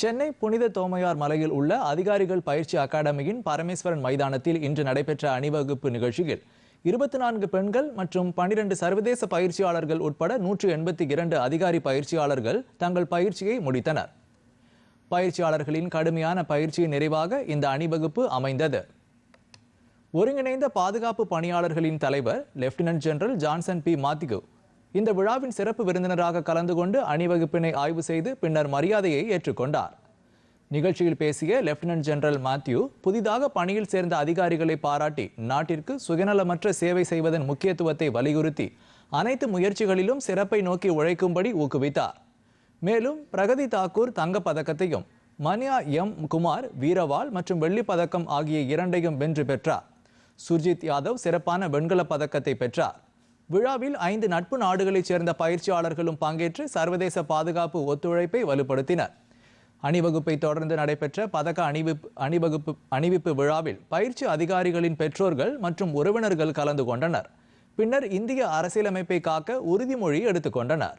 சென்னை புனித தோமையார் மலையில் உள்ள அதிகாரிகள் பயிற்சி அகாடமியின் பரமேஸ்வரன் மைதானத்தில் இன்று நடைபெற்ற அணிவகுப்பு நிகழ்ச்சியில் இருபத்தி நான்கு பெண்கள் மற்றும் பனிரெண்டு சர்வதேச பயிற்சியாளர்கள் உட்பட நூற்று எண்பத்தி இரண்டு அதிகாரி பயிற்சியாளர்கள் தங்கள் பயிற்சியை முடித்தனர். பயிற்சியாளர்களின் கடுமையான பயிற்சியின் நிறைவாக இந்த அணிவகுப்பு அமைந்தது. ஒருங்கிணைந்த பாதுகாப்பு பணியாளர்களின் தலைவர் லெப்டினன்ட் ஜெனரல் ஜான்சன் பி. மாத்திகு இந்த விழாவின் சிறப்பு விருந்தினராக கலந்து கொண்டு அணிவகுப்பினை ஆய்வு செய்து பின்னர் மரியாதையை ஏற்றுக்கொண்டார். நிகழ்ச்சியில் பேசிய லெப்டினன்ட் ஜெனரல் மாத்யூ புதிதாக பணியில் சேர்ந்த அதிகாரிகளை பாராட்டி நாட்டிற்கு சுயநலமற்ற சேவை செய்வதன் முக்கியத்துவத்தை வலியுறுத்தி அனைத்து முயற்சிகளிலும் சிறப்பை நோக்கி உழைக்கும்படி ஊக்குவித்தார். மேலும் பிரகதி தாக்கூர் தங்கப் பதக்கத்தையும் மனியா எம். குமார் வீரவால் மற்றும் வெள்ளிப் பதக்கம் ஆகிய இரண்டையும் வென்று பெற்றார். சுர்ஜித் யாதவ் சிறப்பான வெண்கலப் பதக்கத்தை பெற்றார். விழாவில் ஐந்து நட்பு நாடுகளைச் சேர்ந்த பயிற்சியாளர்களும் பங்கேற்று சர்வதேச பாதுகாப்பு ஒத்துழைப்பை வலுப்படுத்தினர். அணிவகுப்பை தொடர்ந்து நடைபெற்ற பதக்க அணிவிப்பு அணிவகுப்பு அணிவிப்பு விழாவில் பயிற்சி அதிகாரிகளின் பெற்றோர்கள் மற்றும் உறவினர்கள் கலந்து கொண்டனர். பின்னர் இந்திய அரசியலமைப்பை காக்க உறுதிமொழி எடுத்துக்கொண்டனர்